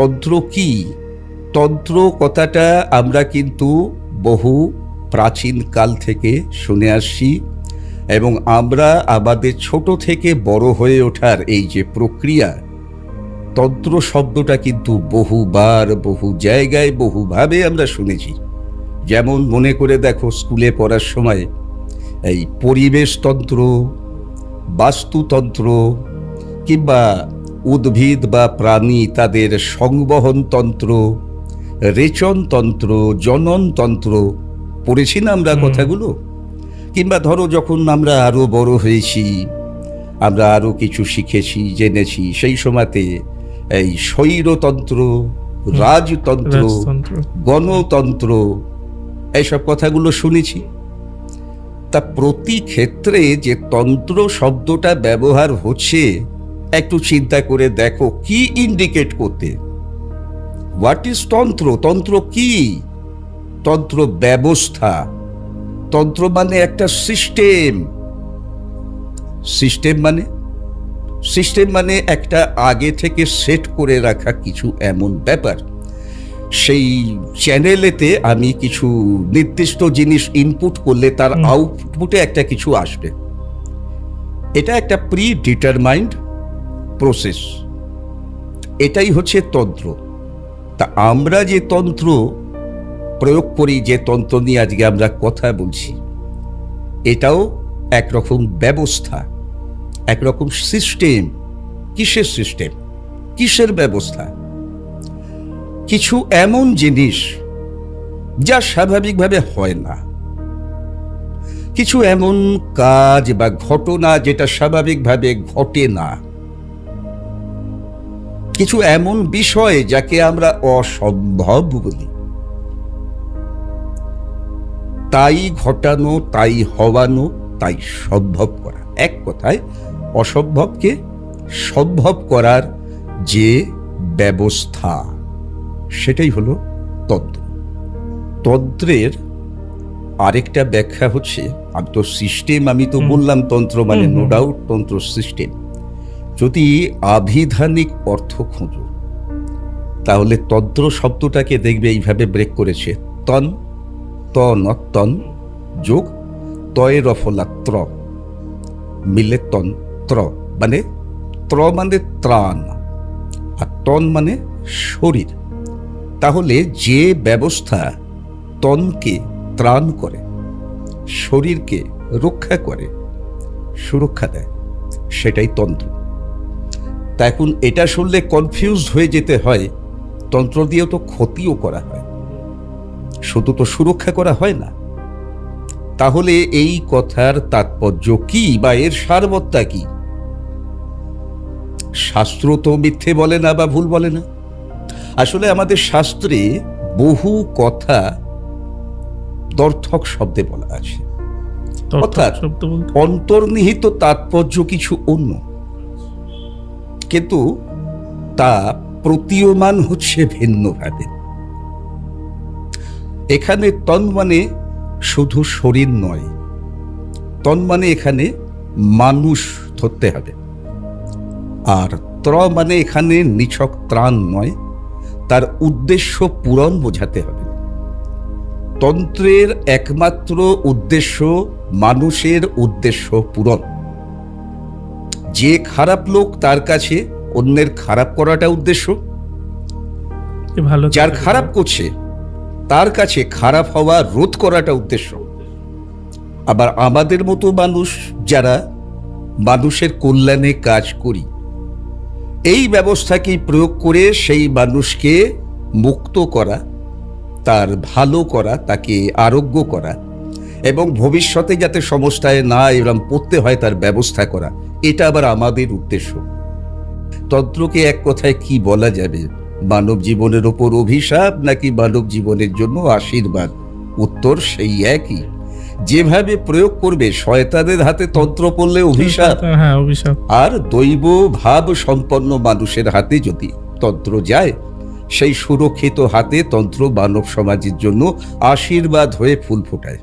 তন্ত্র কি? তন্ত্র কথাটা আমরা কিন্তু বহু প্রাচীন কাল থেকে শুনে আসছি এবং আমরা আমাদের ছোট থেকে বড় হয়ে ওঠার এই যে প্রক্রিয়া তন্ত্র শব্দটা কিন্তু বহুবার, বহু জায়গায়, বহুভাবে আমরা শুনেছি। যেমন মনে করে দেখো, স্কুলে পড়ার সময় এই পরিবেশতন্ত্র বাস্তুতন্ত্র কিংবা উদ্ভিদ বা প্রাণী তাদের সংবহনতন্ত্র রেচনতন্ত্র জননতন্ত্র পড়েছি না আমরা কথাগুলো? কিংবা ধরো যখন আমরা আরও বড় হয়েছি আমরা আরও কিছু শিখেছি জেনেছি সেই সময়তে এই স্বৈরতন্ত্র রাজতন্ত্র রাজতন্ত্র। গণতন্ত্র এইসব কথাগুলো শুনেছি। তা প্রতি ক্ষেত্রে যে তন্ত্র শব্দটা ব্যবহার হচ্ছে একটু চিন্তা করে দেখো কি ইন্ডিকেট করতে। হোয়াট ইজ তন্ত্র? তন্ত্র কি? তন্ত্র ব্যবস্থা। তন্ত্র মানে একটা সিস্টেম সিস্টেম মানে? সিস্টেম মানে একটা আগে থেকে সেট করে রাখা কিছু এমন ব্যাপার। সেই চ্যানেলেতে আমি কিছু নির্দিষ্ট জিনিস ইনপুট করলে তার আউটপুটে একটা কিছু আসবে। এটা একটা প্রি ডিটারমাইন্ড প্রসেস এটাই হচ্ছে তন্ত্র। তা আমরা যে তন্ত্র প্রয়োগ করি, যে তন্ত্র নিয়ে আজকে আমরা কথা বলছি, এটাও একরকম ব্যবস্থা, একরকম সিস্টেম কিসের সিস্টেম কিসের ব্যবস্থা? কিছু এমন জিনিস যা স্বাভাবিকভাবে হয় না। কিছু এমন কাজ বা ঘটনা যেটা স্বাভাবিকভাবে ঘটে না। কিছু এমন বিষয় যাকে আমরা অসম্ভব বলি। তাই ঘটানো তাই হওয়ানো তাই সম্ভব করা। এক কথায় অসম্ভবকে সম্ভব করার যে ব্যবস্থা সেটাই হলো তন্ত্র। তন্ত্রের আরেকটা ব্যাখ্যা হচ্ছে আমি তো সিস্টেম আমি তো বললাম তন্ত্র মানে নো ডাউট তন্ত্র সিস্টেম যদি আভিধানিক অর্থ খোঁজো, তাহলে তন্ত্র শব্দটাকে দেখবে এইভাবে ব্রেক করেছে। তন তন যোগ তয় রফলা ত্র মিলে তন্ত্র মানে ত্র মানে ত্রাণ আর তন মানে শরীর। তাহলে যে ব্যবস্থা তনকে ত্রাণ করে, শরীরকে রক্ষা করে, সুরক্ষা দেয়, সেটাই তন্ত্র। তা এখন এটা শুনলে কনফিউজ হয়ে যেতে হয়। তন্ত্র দিয়েও তো ক্ষতিও করা হয়। শুধু তো সুরক্ষা করা হয় না। তাহলে এই কথার তাৎপর্য কি বা এর সারবত্তা কি? শাস্ত্র তো মিথ্যে বলে না বা ভুল বলে না। আসলে আমাদের শাস্ত্রে বহু কথা দর্থক শব্দে বলা আছে। অর্থাৎ- অন্তর্নিহিত তাৎপর্য কিছু অন্য। কিন্তু তা প্রতীয়মান হচ্ছে ভিন্নভাবে। এখানে তন মানে শুধু শরীর নয়, তন মানে এখানে মানুষ ধরতে হবে। আর ত্র মানে এখানে নিছক ত্রাণ নয়, তার উদ্দেশ্য পূরণ বোঝাতে হবে। তন্ত্রের একমাত্র উদ্দেশ্য মানুষের উদ্দেশ্য পূরণ। যে খারাপ লোক তার কাছে অন্যের খারাপ করাটা উদ্দেশ্য। ভালো যার খারাপ করছে তার কাছে খারাপ হওয়া রোধ করাটা উদ্দেশ্য। আবার আমাদের মতো মানুষ যারা মানুষের কল্যাণে কাজ করি এই ব্যবস্থাকে প্রয়োগ করে সেই মানুষকে মুক্ত করা তার ভালো করা তাকে আরোগ্য করা এবং ভবিষ্যতে যাতে সমস্যায় না এরম পড়তে হয় তার ব্যবস্থা করা। এটা আবার আমাদের উদ্দেশ্য। তন্ত্রকে এক কথায় কি বলা যাবে? মানব জীবনের ওপর অভিশাপ নাকি মানব জীবনের জন্য আশীর্বাদ? উত্তর সেই একই। যেভাবে প্রয়োগ করবে শয়তানের হাতে তন্ত্র পড়লে অভিশাপ। হ্যাঁ অভিশাপ। আর দৈব ভাব সম্পন্ন মানুষের হাতে যদি তন্ত্র যায় সেই সুরক্ষিত হাতে তন্ত্র মানব সমাজের জন্য আশীর্বাদ হয়ে ফুল ফোটায়।